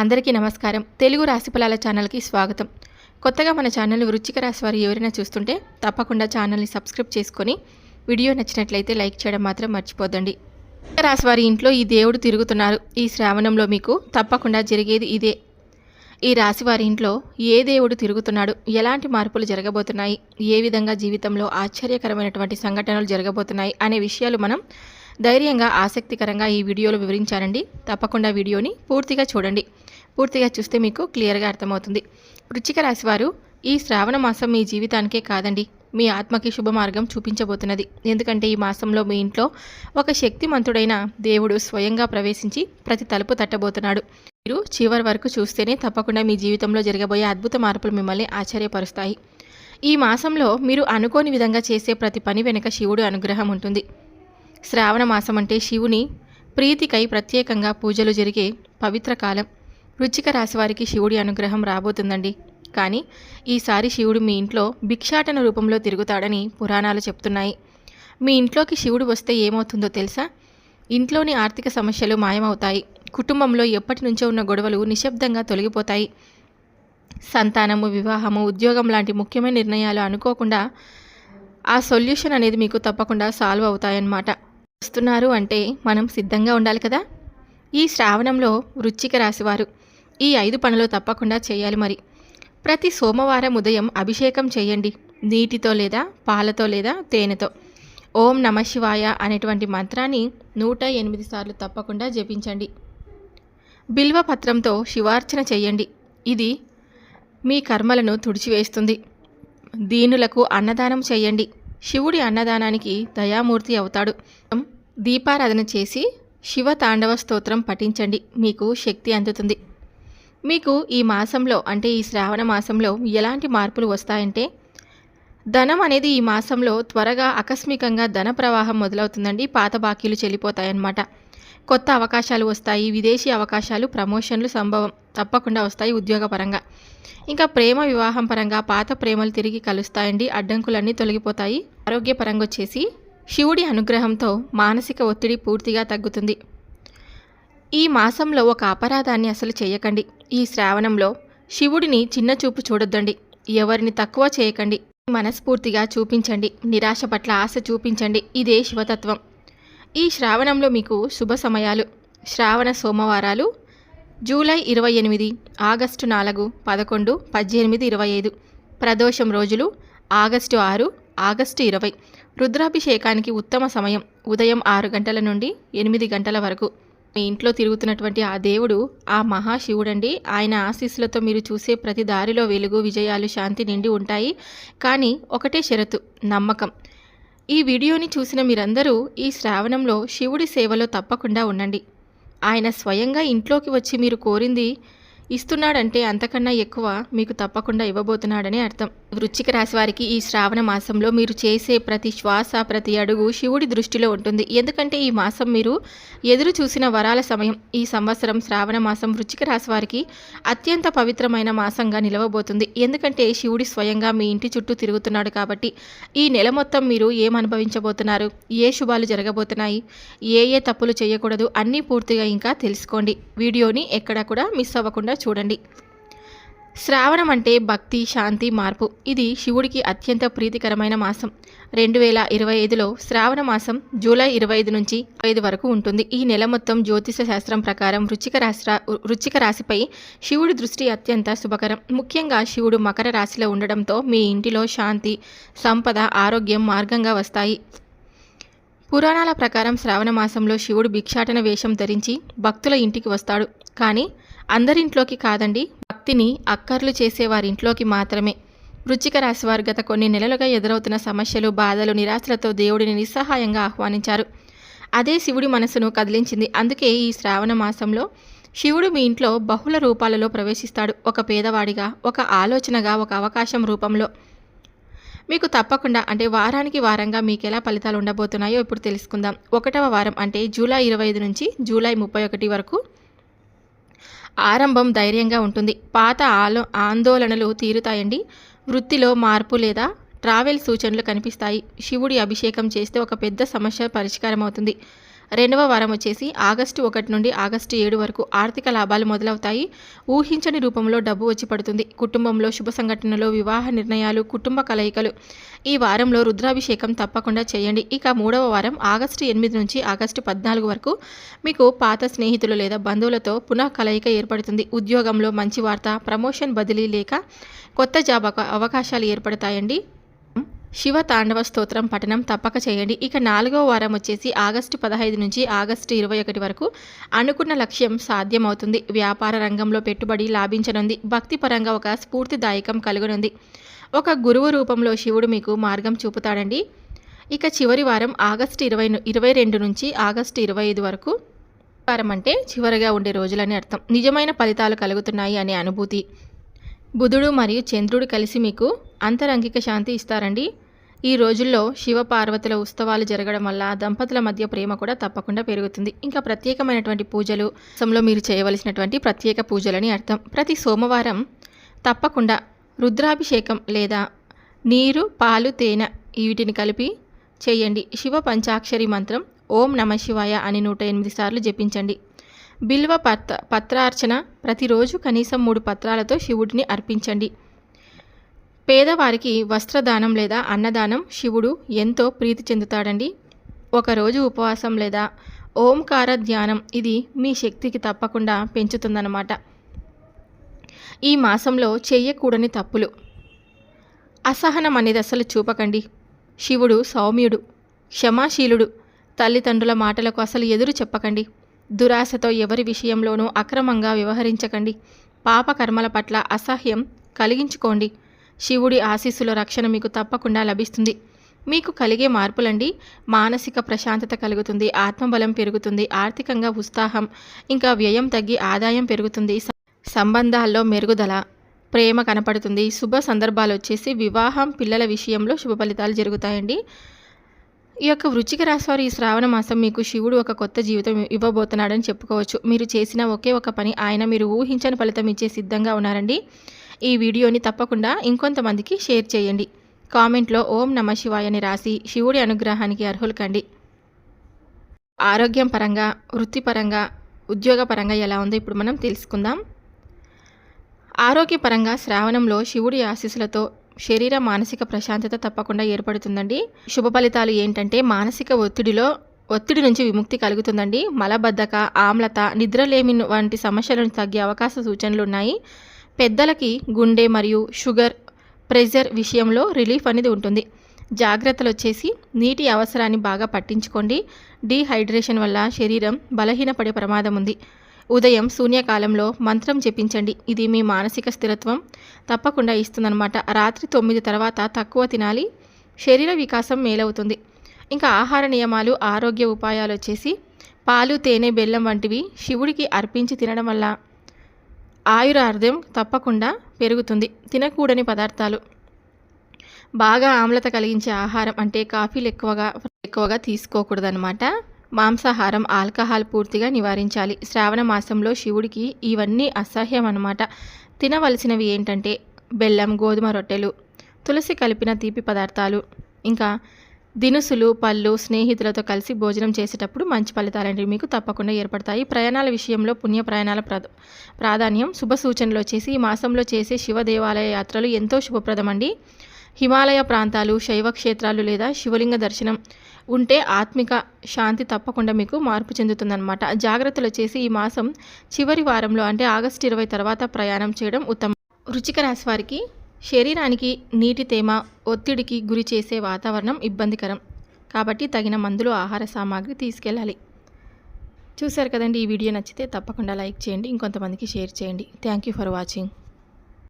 అందరికీ నమస్కారం. తెలుగు రాశిఫలాల ఛానల్కి స్వాగతం. కొత్తగా మన ఛానల్ వృచ్చిక రాశి వారు ఎవరైనా చూస్తుంటే తప్పకుండా ఛానల్ని సబ్స్క్రైబ్ చేసుకొని వీడియో నచ్చినట్లయితే లైక్ చేయడం మాత్రం మర్చిపోదండి రాశి వారి ఇంట్లో ఈ దేవుడు తిరుగుతున్నారు. ఈ శ్రావణంలో మీకు తప్పకుండా జరిగేది ఇదే. ఈ రాశి వారి ఇంట్లో ఏ దేవుడు తిరుగుతున్నాడు? ఎలాంటి మార్పులు జరగబోతున్నాయి? ఏ విధంగా జీవితంలో ఆశ్చర్యకరమైనటువంటి సంఘటనలు జరగబోతున్నాయి? అనే విషయాలు మనం ధైర్యంగా ఆసక్తికరంగా ఈ వీడియోలో వివరించానండి తప్పకుండా వీడియోని పూర్తిగా చూడండి. పూర్తిగా చూస్తే మీకు క్లియర్గా అర్థమవుతుంది. వృచ్చిక రాశివారు ఈ శ్రావణ మాసం మీ జీవితానికే కాదండి. మీ ఆత్మకి శుభ మార్గం చూపించబోతున్నది. ఎందుకంటే ఈ మాసంలో మీ ఇంట్లో ఒక శక్తిమంతుడైన దేవుడు స్వయంగా ప్రవేశించి ప్రతి తలుపు తట్టబోతున్నాడు. మీరు చివరి వరకు చూస్తేనే తప్పకుండా మీ జీవితంలో జరగబోయే అద్భుత మార్పులు మిమ్మల్ని ఆశ్చర్యపరుస్తాయి. ఈ మాసంలో మీరు అనుకోని విధంగా చేసే ప్రతి పని వెనుక శివుడు అనుగ్రహం ఉంటుంది. శ్రావణ మాసం అంటే శివుని ప్రీతికై ప్రత్యేకంగా పూజలు జరిగే పవిత్ర కాలం. వృచ్చిక రాశి వారికి శివుడి అనుగ్రహం రాబోతుందండి. కానీ ఈసారి శివుడు మీ ఇంట్లో భిక్షాటన రూపంలో తిరుగుతాడని పురాణాలు చెప్తున్నాయి. మీ ఇంట్లోకి శివుడు వస్తే ఏమవుతుందో తెలుసా? ఇంట్లోని ఆర్థిక సమస్యలు మాయమవుతాయి. కుటుంబంలో ఎప్పటి నుంచో ఉన్న గొడవలు నిశ్శబ్దంగా తొలగిపోతాయి. సంతానము వివాహము ఉద్యోగం లాంటి ముఖ్యమైన నిర్ణయాలు అనుకోకుండా ఆ సొల్యూషన్ అనేది మీకు తప్పకుండా సాల్వ్ అవుతాయన్నమాట. వస్తున్నారు అంటే మనం సిద్ధంగా ఉండాలి కదా? ఈ శ్రావణంలో వృచ్చిక రాశివారు ఈ ఐదు పనులు తప్పకుండా చేయాలి మరి. ప్రతి సోమవారం ఉదయం అభిషేకం చేయండి. నీటితో లేదా పాలతో లేదా తేనెతో. ఓం నమ శివాయ అనేటువంటి మంత్రాన్ని నూట ఎనిమిది సార్లు తప్పకుండా జపించండి. బిల్వ పత్రంతో శివార్చన చేయండి. ఇది మీ కర్మలను తుడిచివేస్తుంది. దీనులకు అన్నదానం చేయండి. శివుడి అన్నదానానికి దయామూర్తి అవుతాడు. దీపారాధన చేసి శివ తాండవ స్తోత్రం పఠించండి. మీకు శక్తి అందుతుంది. మీకు ఈ మాసంలో అంటే ఈ శ్రావణ మాసంలో ఎలాంటి మార్పులు వస్తాయంటే ధనం అనేది ఈ మాసంలో త్వరగా ఆకస్మికంగా ధన ప్రవాహం మొదలవుతుందండి పాత బాకీలు చెల్లిపోతాయన్నమాట. కొత్త అవకాశాలు వస్తాయి విదేశీ అవకాశాలు ప్రమోషన్లు సంభవం తప్పకుండా వస్తాయి ఉద్యోగపరంగా. ఇంకా ప్రేమ వివాహం పరంగా పాత ప్రేమలు తిరిగి కలుస్తాయండి అడ్డంకులన్నీ తొలగిపోతాయి. ఆరోగ్యపరంగా వచ్చేసి శివుడి అనుగ్రహంతో మానసిక ఒత్తిడి పూర్తిగా తగ్గుతుంది. ఈ మాసంలో ఒక అపరాధాన్ని అసలు చేయకండి. ఈ శ్రావణంలో శివుడిని చిన్న చూపు చూడొద్దండి. ఎవరిని తక్కువ చేయకండి. మనస్ఫూర్తిగా చూపించండి. నిరాశ పట్ల ఆశ చూపించండి. ఇదే శివతత్వం. ఈ శ్రావణంలో మీకు శుభ సమయాలు. శ్రావణ సోమవారాలు జూలై ఇరవై ఎనిమిది ఆగస్టు నాలుగు పదకొండు పద్దెనిమిది ఇరవై ఐదు ప్రదోషం రోజులు ఆగస్టు ఆరు ఆగస్టు ఇరవై. రుద్రాభిషేకానికి ఉత్తమ సమయం. ఉదయం ఆరు గంటల నుండి ఎనిమిది గంటల వరకు. మీ ఇంట్లో తిరుగుతున్నటువంటి ఆ దేవుడు ఆ మహాశివుడండి. ఆయన ఆశీస్సులతో మీరు చూసే ప్రతి దారిలో వెలుగు విజయాలు శాంతి నిండి ఉంటాయి. కానీ ఒకటే షరతు నమ్మకం. ఈ వీడియోని చూసిన మీరందరూ ఈ శ్రావణంలో శివుడి సేవలో తప్పకుండా ఉండండి. ఆయన స్వయంగా ఇంట్లోకి వచ్చి మీరు కోరింది ఇస్తున్నాడంటే అంతకన్నా ఎక్కువ మీకు తప్పకుండా ఇవ్వబోతున్నాడని అర్థం. వృచ్చిక రాశి వారికి ఈ శ్రావణ మాసంలో మీరు చేసే ప్రతి శ్వాస ప్రతి అడుగు శివుడి దృష్టిలో ఉంటుంది. ఎందుకంటే ఈ మాసం మీరు ఎదురు చూసిన వరాల సమయం. ఈ సంవత్సరం శ్రావణ మాసం వృచ్చిక రాశి వారికి అత్యంత పవిత్రమైన మాసంగా నిలవబోతుంది. ఎందుకంటే శివుడి స్వయంగా మీ ఇంటి చుట్టూ తిరుగుతున్నాడు కాబట్టి ఈ నెల మొత్తం మీరు ఏం అనుభవించబోతున్నారు? ఏ శుభాలు జరగబోతున్నాయి? ఏ ఏ తప్పులు చేయకూడదు? అన్నీ పూర్తిగా ఇంకా తెలుసుకోండి. వీడియోని ఎక్కడా కూడా మిస్ అవ్వకుండా చూడండి. శ్రావణం అంటే భక్తి శాంతి మార్పు. ఇది శివుడికి అత్యంత ప్రీతికరమైన మాసం. రెండు వేల ఇరవై ఐదులో శ్రావణ మాసం జూలై ఇరవై ఐదు నుంచి ఐదు వరకు ఉంటుంది. ఈ నెల మొత్తం జ్యోతిష శాస్త్రం ప్రకారం వృచ్చిక రాశి వృచ్చిక రాశిపై శివుడి దృష్టి అత్యంత శుభకరం. ముఖ్యంగా శివుడు మకర రాశిలో ఉండడంతో మీ ఇంటిలో శాంతి సంపద ఆరోగ్యం మార్గంగా వస్తాయి. పురాణాల ప్రకారం శ్రావణ మాసంలో శివుడు భిక్షాటన వేషం ధరించి భక్తుల ఇంటికి వస్తాడు. కానీ అందరింట్లోకి కాదండి భక్తిని అక్కర్లు చేసేవారింట్లోకి మాత్రమే. వృచ్చిక రాశివారు గత కొన్ని నెలలుగా ఎదురవుతున్న సమస్యలు బాధలు నిరాశలతో దేవుడిని నిస్సహాయంగా ఆహ్వానించారు. అదే శివుడి మనసును కదిలించింది. అందుకే ఈ శ్రావణ మాసంలో శివుడు మీ ఇంట్లో బహుళ రూపాలలో ప్రవేశిస్తాడు. ఒక పేదవాడిగా ఒక ఆలోచనగా ఒక అవకాశం రూపంలో. మీకు తప్పకుండా అంటే వారానికి వారంగా మీకు ఎలా ఫలితాలు ఉండబోతున్నాయో ఇప్పుడు తెలుసుకుందాం. ఒకటవ వారం అంటే జూలై ఇరవై ఐదు నుంచి జూలై ముప్పై ఒకటి వరకు ఆరంభం ధైర్యంగా ఉంటుంది. పాత ఆలో ఆందోళనలు తీరుతాయండి. వృత్తిలో మార్పు లేదా ట్రావెల్ సూచనలు కనిపిస్తాయి. శివుడి అభిషేకం చేస్తే ఒక పెద్ద సమస్య పరిష్కారం అవుతుంది రెండవ వారం వచ్చేసి ఆగస్టు ఒకటి నుండి ఆగస్టు ఏడు వరకు ఆర్థిక లాభాలు మొదలవుతాయి. ఊహించని రూపంలో డబ్బు వచ్చి పడుతుంది. కుటుంబంలో శుభ సంఘటనలు వివాహ నిర్ణయాలు కుటుంబ కలయికలు. ఈ వారంలో రుద్రాభిషేకం తప్పకుండా చేయండి. ఇక మూడవ వారం ఆగస్టు ఎనిమిది నుంచి ఆగస్టు పద్నాలుగు వరకు మీకు పాత స్నేహితులు లేదా బంధువులతో పునః కలయిక ఏర్పడుతుంది. ఉద్యోగంలో మంచి వార్త ప్రమోషన్ బదిలీ లేక కొత్త జాబ్ అవకాశాలు ఏర్పడతాయండి. శివ తాండవ స్తోత్రం పఠనం తప్పక చేయండి. ఇక నాలుగవ వారం వచ్చేసి ఆగస్టు పదహైదు నుంచి ఆగస్టు ఇరవై ఒకటి వరకు అనుకున్న లక్ష్యం సాధ్యమవుతుంది. వ్యాపార రంగంలో పెట్టుబడి లాభించనుంది. భక్తిపరంగా ఒక స్ఫూర్తిదాయకం కలుగనుంది. ఒక గురువు రూపంలో శివుడు మీకు మార్గం చూపుతాడండి. ఇక చివరి వారం ఆగస్టు ఇరవై ఇరవై రెండు నుంచి ఆగస్టు ఇరవై ఐదు వరకు వారం అంటే చివరిగా ఉండే రోజులని అర్థం. నిజమైన ఫలితాలు కలుగుతున్నాయి అనే అనుభూతి. బుధుడు మరియు చంద్రుడు కలిసి మీకు అంతరంగిక శాంతి ఇస్తారండి. ఈ రోజుల్లో శివ పార్వతుల ఉత్సవాలు జరగడం వల్ల దంపతుల మధ్య ప్రేమ కూడా తప్పకుండా పెరుగుతుంది. ఇంకా ప్రత్యేకమైనటువంటి పూజలు సమయంలో మీరు చేయవలసినటువంటి ప్రత్యేక పూజలని అర్థం. ప్రతి సోమవారం తప్పకుండా రుద్రాభిషేకం లేదా నీరు పాలు తేనె వీటిని కలిపి చేయండి. శివ పంచాక్షరి మంత్రం ఓం నమ శివాయ అని నూట ఎనిమిది సార్లు జపించండి. బిల్వ పత్ర పత్రార్చన ప్రతిరోజు కనీసం మూడు పత్రాలతో శివుడిని అర్పించండి. పేదవారికి వస్త్రదానం లేదా అన్నదానం శివుడు ఎంతో ప్రీతి చెందుతాడండి. ఒకరోజు ఉపవాసం లేదా ఓంకార ధ్యానం ఇది మీ శక్తికి తప్పకుండా పెంచుతుందన్నమాట. ఈ మాసంలో చెయ్యకూడని తప్పులు. అసహనం అనేది అసలు చూపకండి. శివుడు సౌమ్యుడు క్షమాశీలుడు తల్లిదండ్రుల మాటలకు అసలు ఎదురు చెప్పకండి. దురాశతో ఎవరి విషయంలోనూ అక్రమంగా వ్యవహరించకండి. పాపకర్మల పట్ల అసహ్యం కలిగించుకోండి. శివుడి ఆశీస్సుల రక్షణ మీకు తప్పకుండా లభిస్తుంది. మీకు కలిగే మార్పులండి. మానసిక ప్రశాంతత కలుగుతుంది. ఆత్మబలం పెరుగుతుంది. ఆర్థికంగా ఉత్సాహం ఇంకా వ్యయం తగ్గి ఆదాయం పెరుగుతుంది. సంబంధాల్లో మెరుగుదల ప్రేమ కనపడుతుంది. శుభ సందర్భాలు వచ్చేసి వివాహం పిల్లల విషయంలో శుభ ఫలితాలు జరుగుతాయండి. ఈ యొక్క వృచ్చిక రాశి ఈ శ్రావణ మాసం మీకు శివుడు ఒక కొత్త జీవితం ఇవ్వబోతున్నాడని చెప్పుకోవచ్చు. మీరు చేసిన ఒకే ఒక పని ఆయన మీరు ఊహించని ఫలితం ఇచ్చే సిద్ధంగా ఉన్నారండి. ఈ వీడియోని తప్పకుండా ఇంకొంతమందికి షేర్ చేయండి. కామెంట్లో ఓం నమ శివాయని రాసి శివుడి అనుగ్రహానికి అర్హులు కండి ఆరోగ్యం పరంగా వృత్తిపరంగా ఉద్యోగపరంగా ఎలా ఉందో ఇప్పుడు మనం తెలుసుకుందాం. ఆరోగ్యపరంగా శ్రావణంలో శివుడి ఆశీస్సులతో శరీర మానసిక ప్రశాంతత తప్పకుండా ఏర్పడుతుందండి. శుభ ఫలితాలు ఏంటంటే మానసిక ఒత్తిడిలో ఒత్తిడి నుంచి విముక్తి కలుగుతుందండి. మలబద్ధక ఆమ్లత నిద్రలేమి వంటి సమస్యలను తగ్గే అవకాశ సూచనలు ఉన్నాయి. పెద్దలకి గుండె మరియు షుగర్ ప్రెషర్ విషయంలో రిలీఫ్ అనేది ఉంటుంది. జాగ్రత్తలు వచ్చేసి నీటి అవసరాన్ని బాగా పట్టించుకోండి. డీహైడ్రేషన్ వల్ల శరీరం బలహీనపడే ప్రమాదం ఉంది. ఉదయం శూన్యకాలంలో మంత్రం జపించండి. ఇది మీ మానసిక స్థిరత్వం తప్పకుండా ఇస్తుందన్నమాట. రాత్రి తొమ్మిది తర్వాత తక్కువ తినాలి. శరీర వికాసం మేలవుతుంది. ఇంకా ఆహార నియమాలు ఆరోగ్య ఉపాయాలు వచ్చేసి పాలు తేనె బెల్లం వంటివి శివుడికి అర్పించి తినడం వల్ల ఆయురార్థం తప్పకుండా పెరుగుతుంది. తినకూడని పదార్థాలు. బాగా ఆమ్లత కలిగించే ఆహారం అంటే కాఫీలు ఎక్కువగా ఎక్కువగా తీసుకోకూడదన్నమాట. మాంసాహారం ఆల్కహాల్ పూర్తిగా నివారించాలి. శ్రావణ మాసంలో శివుడికి ఇవన్నీ అసహ్యం అన్నమాట తినవలసినవి ఏంటంటే బెల్లం గోధుమ రొట్టెలు తులసి కలిపిన తీపి పదార్థాలు ఇంకా దినుసులు పళ్ళు స్నేహితులతో కలిసి భోజనం చేసేటప్పుడు మంచి ఫలితాలంటే మీకు తప్పకుండా ఏర్పడతాయి. ప్రయాణాల విషయంలో పుణ్య ప్రయాణాల ప్రా ప్రాధాన్యం శుభ సూచనలు వచ్చేసి ఈ మాసంలో చేసే శివ దేవాలయ యాత్రలు ఎంతో శుభప్రదమండి. హిమాలయ ప్రాంతాలు శైవ క్షేత్రాలు లేదా శివలింగ దర్శనం ఉంటే ఆత్మిక శాంతి తప్పకుండా మీకు మార్పు చెందుతుందన్నమాట. జాగ్రత్తలు వచ్చేసి ఈ మాసం చివరి వారంలో అంటే ఆగస్టు ఇరవై తర్వాత ప్రయాణం చేయడం ఉత్తమం. వృచ్చిక రాశి వారికి శరీరానికి నీటి తేమ ఒత్తిడికి గురి చేసే వాతావరణం ఇబ్బందికరం. కాబట్టి తగిన మందులు ఆహార సామాగ్రి తీసుకెళ్ళాలి. చూశారు కదండి ఈ వీడియో నచ్చితే తప్పకుండా లైక్ చేయండి ఇంకొంతమందికి షేర్ చేయండి. Thank you for watching.